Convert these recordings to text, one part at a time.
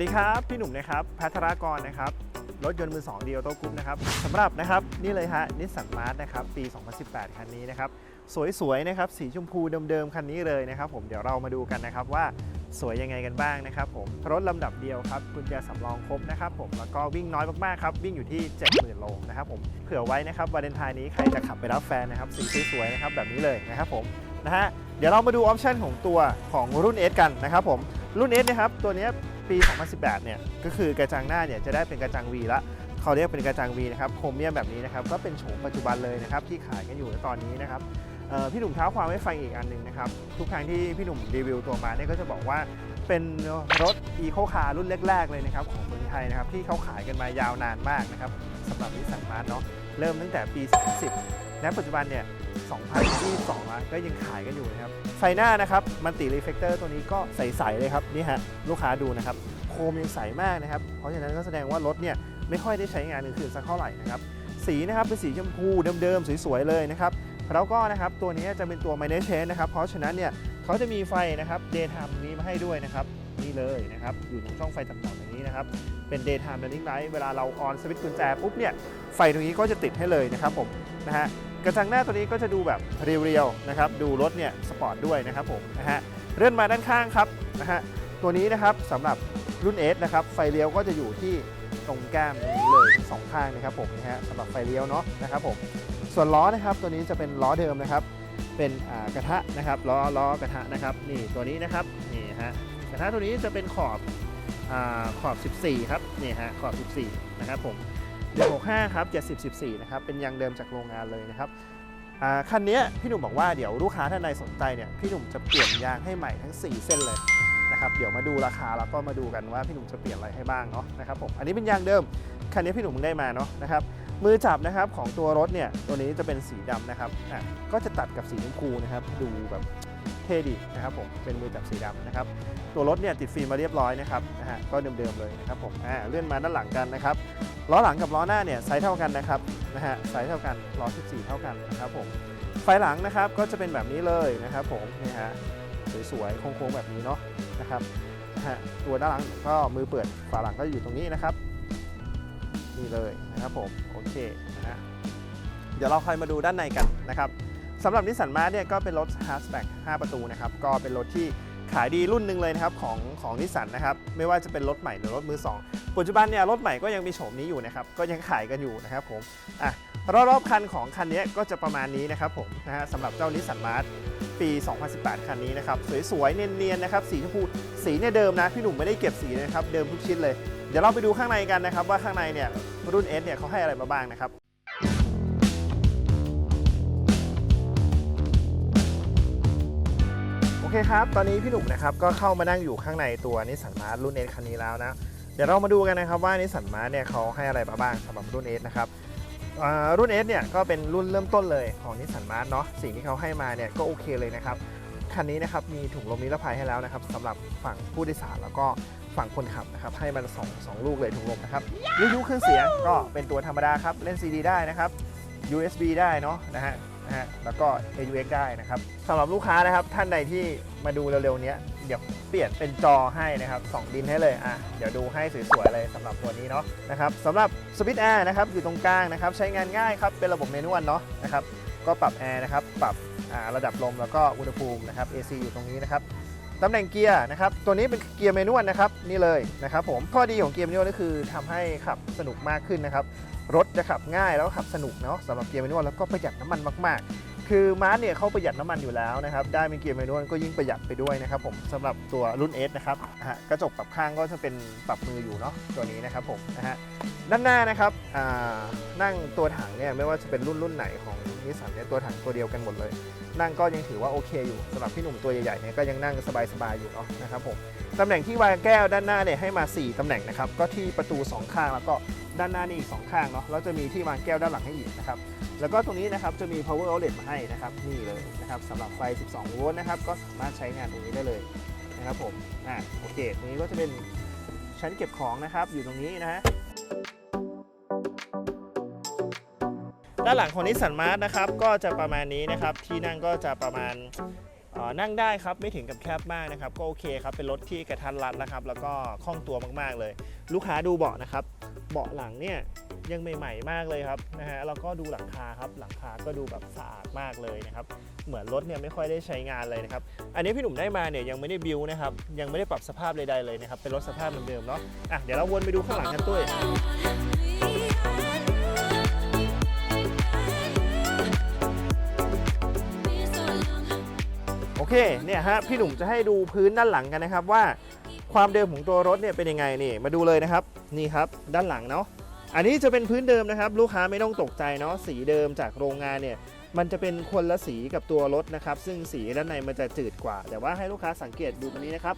ดีครับ พี่หนุ่มนะครับพัทรากรนะครับรถยนต์มือ2ดีออโต้กรุ๊ปนะครับสำหรับนะครับนี่เลยฮะนิสสันมาร์นะครับปี 2018 คันนี้นะครับสวยๆนะครับสีชมพูเดิมๆคันนี้เลยนะครับ ผมเดี๋ยวเรามาดูกันนะครับว่าสวยยังไงกันบ้างนะครับผมรถลำดับเดียวครับกุญแจสำรองครบนะครับผมแล้วก็วิ่งน้อยมากๆครับวิ่งอยู่ที่ 70,000โลนะครับผมเผื่อไว้นะครับวาเลนไทน์นี้ใครจะขับไปรับแฟนนะครับสีสวยๆนะครับแบบนี้เลยนะครับผมนะฮะเดี๋ยวเรามาดูออปชันของตัวของรุ่น S กันนะครับผมรุ่น S นะครับตัวนี้ ปี 2018 เนี่ย ก็คือกระจังหน้าเนี่ยจะได้เป็นกระจัง V ละเขาเรียกเป็นกระจัง V นะครับโครเมียมแบบนี้นะครับ ก็เป็นโฉมปัจจุบันเลยนะครับที่ขายกันอยู่ในตอนนี้นะครับพี่หนุ่มเท้าความให้ฟังอีกอันหนึ่งนะครับ ทุกครั้งที่พี่หนุ่มรีวิวตัวมาเนี่ยก็จะบอกว่าเป็นรถ Eco Car รุ่นแรก ๆ เลยนะครับของเมืองไทยนะครับที่เขาขายกันมายาวนานมากนะครับสำหรับนิสสันมาร์เนาะเริ่มตั้งแต่ปี 2010 และปัจจุบันเนี่ย 2022แล้วก็ยังขายกันอยู่นะครับไฟหน้านะครับมันติรีเฟกเตอร์ตัวนี้ก็ใสๆเลยครับนี่ฮะลูกค้าดูนะครับโคมยังใสมากนะครับ เพราะฉะนั้นก็แสดงว่ารถเนี่ยไม่ค่อยได้ใช้งานอื่นสักเท่าไหร่นะครับสีนะครับเป็นสีชมพูเดิมๆสวยๆเลยนะครับแล้วก็นะครับตัวนี้จะเป็นตัว m i n o r Change นะครับเพราะฉะนั้นเนี่ยเขาจะมีไฟนะครับ Daytime นี้มาให้ด้วยนะครับนี่เลยนะครับอยู่ตรงช่องไฟต่ำๆอย่างนี้นะครับเป็น Daytime Running Light เวลาเราออนสวิตช์กุญแจปุ๊บเนี่ยไฟตรงนี้ก็จะติดให้เลยนะครับผมนะฮะ กระจังหน้าตัวนี้ก็จะดูแบบเรียวๆนะครับ ดูรถเนี่ยสปอร์ตด้วยนะครับผมนะฮะเลื่อนมาด้านข้างครับนะฮะตัวนี้นะครับสำหรับรุ่น S นะครับไฟเลี้ยวก็จะอยู่ที่ตรงแก้มนี้เลยทั้งสองข้างนะครับผมนะฮะสำหรับไฟเลี้ยวเนาะนะครับผมส่วนล้อนะครับตัวนี้จะเป็นล้อเดิมนะครับ เป็นกระทะนะครับล้อล้อกระทะนะครับนี่ตัวนี้นะครับนี่ฮะกระทะตัวนี้จะเป็นขอบอาขอบ 14 ครับนี่ฮะขอบ 14 นะครับผม 165 ครับ 70 14 นะครับ เป็นยางเดิมจากโรงงานเลยนะครับคันนี้พี่หนุ่มบอกว่าเดี๋ยวลูกค้าท่านใดสนใจเนี่ยพี่หนุ่มจะเปลี่ยนยางให้ใหม่ทั้ง 4 เส้นเลยนะครับเดี๋ยวมาดูราคาแล้วก็มาดูกันว่าพี่หนุ่มจะเปลี่ยนอะไรให้บ้างเนาะนะครับผมอันนี้เป็นยางเดิมคันนี้พี่หนุ่มได้มาเนาะนะครับมือจับนะครับของตัวรถเนี่ยตัวนี้จะเป็นสีดำนะครับอะก็จะตัดกับสีชมพูนะครับ ดูแบบ เท่ดีนะครับผมเป็นมือจับสีดำนะครับตัวรถเนี่ยติดฟิล์มมาเรียบร้อยนะครับนะฮะก็เดิมๆเลยนะครับผมอ่าเลื่อนมาด้านหลังกันนะครับล้อหลังกับล้อหน้าเนี่ยไซส์เท่ากันนะครับนะฮะไซส์เท่ากันล้อ14 เท่ากันนะครับผมไฟหลังนะครับก็จะเป็นแบบนี้เลยนะครับผมนี่ฮะสวยๆโค้งๆแบบนี้เนาะนะครับนะฮะตัวด้านหลังก็มือเปิดฝาหลังก็อยู่ตรงนี้นะครับนี่เลยนะครับผมโอเคนะฮะเดี๋ยวเราค่อยมาดูด้านในกันนะครับ สำหรับนิสสันมาร์เนี่ยก็เป็นรถ hatchback 5 ประตูนะครับก็เป็นรถที่ขายดีรุ่นหนึ่งเลยนะครับของของนิสสันนะครับไม่ว่าจะเป็นรถใหม่หรือรถมือ 2 ปัจจุบันเนี่ยรถใหม่ก็ยังมีโฉมนี้อยู่นะครับก็ยังขายกันอยู่นะครับผมอะรอบๆคันของคันนี้ก็จะประมาณนี้นะครับผมนะฮะสำหรับเจ้านิสสันมาร์ปี 2018 คันนี้นะครับสวยๆ เนียนๆนะครับสีชมพูสีเนี่ยเดิมนะ พี่หนุ่มไม่ได้เก็บสีนะครับ เดิมทุกชิ้นเลย เดี๋ยวเราไปดูข้างในกันนะครับ ว่าข้างในเนี่ยรุ่น S เนี่ยเขาให้อะไรมาบ้างนะครับ เคครับ ตอนนี้พี่หนุ่มนะครับก็เข้ามานั่งอยู่ข้างในตัวนิสสันมาร์รุ่นเอคันนี้แล้วนะ เดี๋ยวเรามาดูกันนะครับว่านิสสันมาร์เนี่ยเขาให้อะไรมาบ้างสำหรับรุ่นเอนะครับรุ่นเอเนี่ยก็เป็นรุ่นเริ่มต้นเลยของนิสสันมาร์เนาะสิ่งที่เขาให้มาเนี่ยก็โอเคเลยนะครับคันนี้นะครับมีถุงลมนิรภัยให้แล้วนะครับสำหรับฝั่งผู้โดยสารแล้วก็ฝั่งคนขับนะครับให้มันสองสองลูกเลยถุงลมนะครับวิทยุเครื่องเสียงก็เป็นตัวธรรมดาครับเล่น CD ได้นะครับ USB ได้เนาะนะฮะ นะฮะแล้วก็ AUX ได้นะครับสำหรับลูกค้านะครับท่านใดที่มาดูเร็วๆเนี้ยเดี๋ยวเปลี่ยนเป็นจอให้นะครับสองดินให้เลยอะเดี๋ยวดูให้สวยๆเลยสำหรับตัวนี้เนาะนะครับสำหรับสวิตช์แอร์นะครับอยู่ตรงกลางนะครับใช้งานง่ายครับเป็นระบบเมนูอัลเนาะนะครับก็ปรับแอร์นะครับปรับระดับลมแล้วก็อุณหภูมินะครับ AC อยู่ตรงนี้นะครับตำแหน่งเกียร์นะครับตัวนี้เป็นเกียร์เมนูอัลนะครับนี่เลยนะครับผมข้อดีของเกียร์เมนูอัลก็คือทำให้ขับสนุกมากขึ้นนะครับ รถจะขับง่ายแล้วขับสนุกเนาะสำหรับเกียร์แมนนวลแล้วก็ประหยัดน้ำมันมากๆ คือมาร์เนี่ยเขาประหยัดน้ำมันอยู่แล้วนะครับได้เป็นเกียร์แมนนวลก็ยิ่งประหยัดไปด้วยนะครับผมสำหรับตัวรุ่น S นะครับฮะกระจกปรับข้างก็จะเป็นปรับมืออยู่เนาะตัวนี้นะครับผมนะฮะด้านหน้านะครับนั่งตัวถังเนี่ยไม่ว่าจะเป็นรุ่นรุ่นไหนของนิสสันเนี่ยตัวถังตัวเดียวกันหมดเลย นั่งก็ยังถือว่าโอเคอยู่สำหรับพี่หนุ่มตัวใหญ่ๆเนี่ยก็ยังนั่งสบายๆอยู่เนาะนะครับผมตำแหน่งที่วางแก้วด้านหน้าเนี่ยให้มา 4ตำแหน่งนะครับก็ที่ประตูสองข้างแล้วก็ ด้านหน้านี่อีกสองข้างเนาะแล้วจะมีที่วางแก้วด้านหลังให้อีกนะครับแล้วก็ตรงนี้นะครับจะมี power outlet มาให้นะครับนี่เลยนะครับสำหรับไฟ 12 โวลต์นะครับก็สามารถใช้งานตรงนี้ได้เลยนะครับผมอะโอเคตรงนี้ก็จะเป็นชั้นเก็บของนะครับอยู่ตรงนี้นะฮะด้านหลังของนิสสันมาร์นะครับก็จะประมาณนี้นะครับที่นั่งก็จะประมาณ นั่งได้ครับไม่ถึงกับแคบมากนะครับก็โอเคครับเป็นรถที่กระทันรัดนะครับ แล้วก็คล่องตัวมากๆเลย ลูกค้าดูเบาะนะครับเบาะหลังเนี่ยยังใหม่ๆมากเลยครับนะฮะแล้วก็ดูหลังคาครับหลังคาก็ดูแบบสะอาดมากเลยนะครับเหมือนรถเนี่ยไม่ค่อยได้ใช้งานเลยนะครับอันนี้พี่หนุ่มได้มาเนี่ยยังไม่ได้บิวนะครับยังไม่ได้ปรับสภาพใดๆเลยนะครับเป็นรถสภาพเดิมๆเนาะอะเดี๋ยวเราวนไปดูข้างหลังกันตุ้ย เคเนี่ยฮะพี่หนุ่มจะให้ดูพื้นด้านหลังกันนะครับว่าความเดิมของตัวรถเนี่ยเป็นยังไงนี่มาดูเลยนะครับนี่ครับด้านหลังเนาะอันนี้จะเป็นพื้นเดิมนะครับลูกค้าไม่ต้องตกใจเนาะสีเดิมจากโรงงานเนี่ยมันจะเป็นคนละสีกับตัวรถนะครับ ซึ่งสีด้านในมันจะจืดกว่า แต่ว่าให้ลูกค้าสังเกตดูตรงนี้นะครับ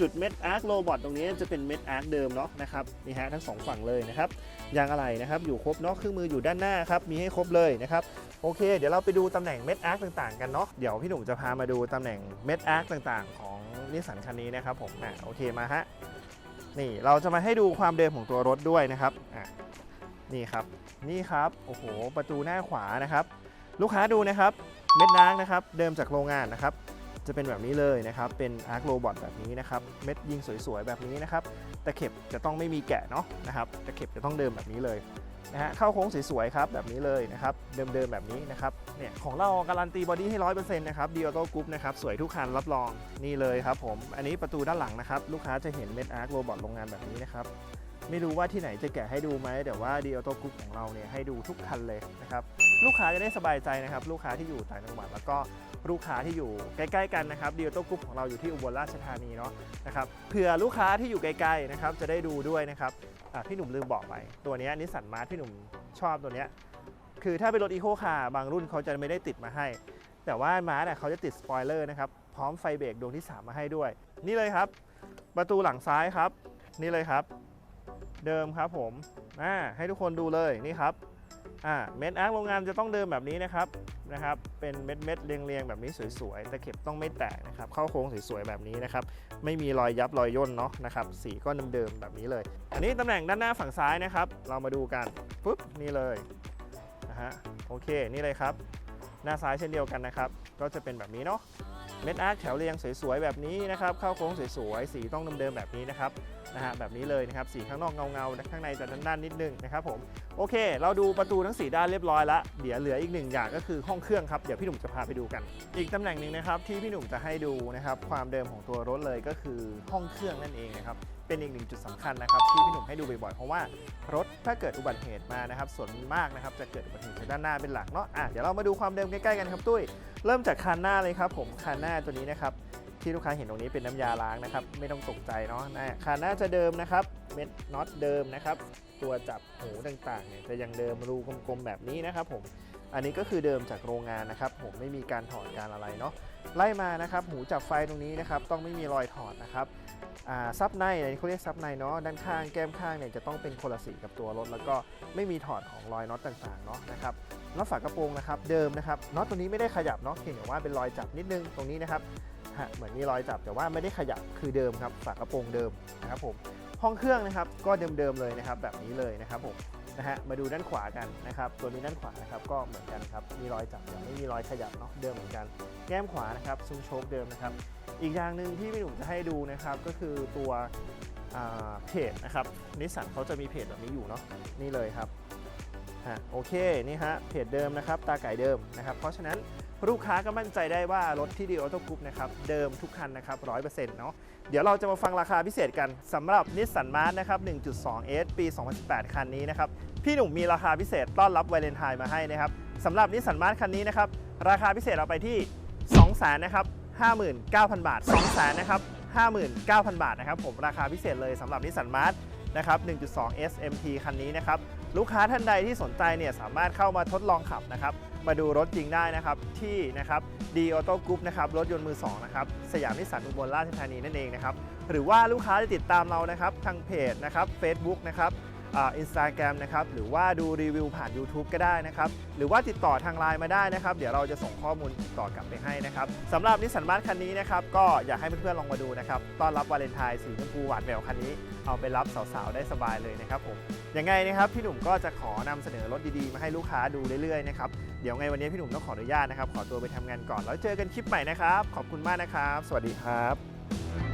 จุดเม็ดอาร์คโรบอทตรงนี้จะเป็นเม็ดอาร์คเดิมเนาะนะครับนี่ฮะทั้งสองฝั่งเลยนะครับยางอะไหล่นะครับอยู่ครบเนาะเครื่องมืออยู่ด้านหน้าครับมีให้ครบเลยนะครับโอเค เดี๋ยวเราไปดูตำแหน่งเม็ดอาร์คต่างๆกันเนาะเดี๋ยวพี่หนุ่มจะพามาดูตำแหน่งเม็ดอาร์คต่างๆ ของนิสสันคันนี้นะครับผมอะโอเคมาฮะนี่เราจะมาให้ดูความเดิมของตัวรถด้วยนะครับอะนี่ครับนี่ครับโอ้โหประตูหน้าขวานะครับ ลูกค้าดูนะครับเม็ดอาร์คนะครับเดิมจากโรงงานนะครับ จะเป็นแบบนี้เลยนะครับ เป็นอาร์คโรบอทแบบนี้นะครับ เม็ดยิงสวยๆ แบบนี้นะครับ ตะเข็บจะต้องไม่มีแกะเนาะนะครับ ตะเข็บจะต้องเดิมแบบนี้เลยนะฮะ เข้าโค้งสวยๆ ครับแบบนี้เลยนะครับ เดิมๆ แบบนี้นะครับ เนี่ยของเราการันตีบอดี้ให้ร้อยเปอร์เซ็นต์นะครับดีออโต้กรุ๊ปนะครับ สวยทุกคันรับรอง นี่เลยครับผม อันนี้ประตูด้านหลังนะครับ ลูกค้าจะเห็นเม็ดอาร์คโรบอทโรงงานแบบนี้นะครับ ไม่รู้ว่าที่ไหนจะแกะให้ดูไหมแต่ว่าดีออโต้กรุ๊ปของเราเนี่ยให้ดูทุกคันเลยนะครับ ลูกค้าจะได้สบายใจนะครับ ลูกค้าที่อยู่ต่างจังหวัดแล้วก็ ลูกค้าที่อยู่ใกล้ๆกันนะครับดีออโต้กรุ๊ปของเราอยู่ที่อุบลราชธานีเนาะนะครับเผื่อลูกค้าที่อยู่ไกลๆนะครับจะได้ดูด้วยนะครับพี่หนุ่มลืมบอกไป ตัวนี้นิสสันมาร์พี่หนุ่มชอบตัวนี้คือถ้าเป็นรถอีโคคาร์บางรุ่นเขาจะไม่ได้ติดมาให้ แต่ว่ามาร์เนี่ยเขาจะติดสปอยเลอร์นะครับพร้อมไฟเบรกดวงที่ 3 มาให้ด้วย นี่เลยครับ ประตูหลังซ้ายครับ นี่เลยครับ เดิมครับผมอ่าให้ทุกคนดูเลยนี่ครับ อ่าเม็ดอาร์คโรงงานจะต้องเดิมแบบนี้นะครับนะครับ เป็นเม็ดเม็ดๆเรียงแบบนี้สวยๆตะเข็บต้องไม่แตกนะครับเข้าโค้งสวยๆแบบนี้นะครับไม่มีรอยยับรอยย่นเนาะนะครับสีก็เดิมๆแบบนี้เลย อันนี้ตำแหน่งด้านหน้าฝั่งซ้ายนะครับ เรามาดูกันปุ๊บนี่เลยนะฮะโอเคนี่เลยครับ หน้าซ้ายเช่นเดียวกันนะครับ ก็จะเป็นแบบนี้เนาะเม็ดอาร์คแถวเรียงสวยๆแบบนี้นะครับเข้าโค้งสวยๆสีต้องเดิมๆแบบนี้นะครับ นะฮะแบบนี้เลยนะครับสีข้างนอกเงาๆข้างในจะด้านๆนิดนึงนะครับผมโอเค เราดูประตูทั้ง 4 ด้านเรียบร้อยแล้วเดี๋ยวเหลืออีกหนึ่งอย่างก็คือห้องเครื่องครับเดี๋ยวพี่หนุ่มจะพาไปดูกัน อีกตำแหน่งหนึ่งนะครับที่พี่หนุ่มจะให้ดูนะครับความเดิมของตัวรถเลยก็คือห้องเครื่องนั่นเองนะครับเป็นอีกหนึ่งจุดสำคัญนะครับที่พี่หนุ่มให้ดูบ่อยๆเพราะว่ารถถ้าเกิดอุบัติเหตุมานะครับส่วนมากนะครับจะเกิดอุบัติเหตุด้านหน้าเป็นหลักเนาะอะเดี๋ยวเรามาดูความเดิมใกล้ๆกันครับตุ้ยเริ่มจากคันหน้าเลยครับผมคันหน้าตัวนี้นะครับ ที่ลูกค้าเห็นตรงนี้เป็นน้ำยาล้างนะครับ ไม่ต้องตกใจเนาะนะคันหน้าจะเดิมนะครับ เม็ดน็อตเดิมนะครับ ตัวจับหูต่างๆเนี่ยจะยังเดิมรูกลมๆแบบนี้นะครับ ผมอันนี้ก็คือเดิมจากโรงงานนะครับ ผมไม่มีการถอดการอะไรเนาะไล่มานะครับ หูจับไฟตรงนี้นะครับ ต้องไม่มีรอยถอดนะครับซับในเขาเรียกซับในเนาะด้านข้างแก้มข้างเนี่ยจะต้องเป็นคนละสีกับตัวรถ แล้วก็ไม่มีถอดของรอยน็อตต่างๆเนาะนะครับน็อตฝากระโปรงนะครับเดิมนะครับน็อตตัวนี้ไม่ได้ขยับเนาะเพียงแต่ว่าเป็นรอยจับนิดนึงตรงนี้นะครับ ฮะเหมือนมีรอยจับแต่ว่าไม่ได้ขยับคือเดิมครับฝากระโปรงเดิมนะครับผมห้องเครื่องนะครับก็เดิมๆเลยนะครับแบบนี้เลยนะครับผมนะฮะมาดูด้านขวากันนะครับ ตัวนี้ด้านขวานะครับก็เหมือนกันครับมีรอยจับแต่ไม่มีรอยขยับเนาะเดิมเหมือนกัน แก้มขวานะครับซุ้มโชคเดิมนะครับ อีกอย่างหนึ่งที่พี่หนุ่มจะให้ดูนะครับก็คือตัวเพจนะครับนิสสันเขาจะมีเพจแบบนี้อยู่เนาะนี่เลยครับ ฮะโอเคนี่ฮะเพจเดิมนะครับตาไก่เดิมนะครับเพราะฉะนั้นลูกค้าก็มั่นใจได้ว่ารถที่ดีออโต้กรุ๊ปนะครับเดิมทุกคันนะครับร้อยเปอร์เซ็นต์เนาะเดี๋ยวเราจะมาฟังราคาพิเศษกันสำหรับนิสสันมาร์นะครับ 1.2S ปี 2018 คันนี้นะครับ พี่หนุ่มมีราคาพิเศษต้อนรับวาเลนไทน์มาให้นะครับสำหรับนิสสันมาร์คันนี้นะครับ ราคาพิเศษเราไปที่200,000นะครับ59,000 บาท200,000นะครับ59,000 บาทนะครับผมราคาพิเศษเลยสำหรับนิสสันมาร์นะครับ 1.2 SMT คันนี้นะครับ ลูกค้าท่านใดที่สนใจเนี่ยสามารถเข้ามาทดลองขับนะครับ มาดูรถจริงได้นะครับที่นะครับดีออโต้กรุ๊ปนะครับรถยนต์มือสองนะครับสยามนิสสันอุบลราชธานีนั่นเองนะครับหรือว่าลูกค้าจะติดตามเรานะครับทางเพจนะครับ Facebook นะครับ อินสตาแกรมนะครับหรือว่าดูรีวิวผ่าน YouTube ก็ได้นะครับ หรือว่าติดต่อทางไลน์มาได้นะครับ เดี๋ยวเราจะส่งข้อมูลติดต่อกลับไปให้นะครับสำหรับนิสสันมาร์คันนี้นะครับก็อยากให้เพื่อนๆลองมาดูนะครับต้อนรับวาเลนไทน์สีชมพูหวานแหววคันนี้เอาไปรับสาวๆได้สบายเลยนะครับผมยังไงนะครับพี่หนุ่มก็จะขอนำเสนอรถดีๆ มาให้ลูกค้าดูเรื่อยๆนะครับเดี๋ยวไงวันนี้พี่หนุ่มต้องขออนุญาตนะครับขอตัวไปทำงานก่อนแล้วเจอกันคลิปใหม่นะครับขอบคุณมากนะครับ สวัสดีครับ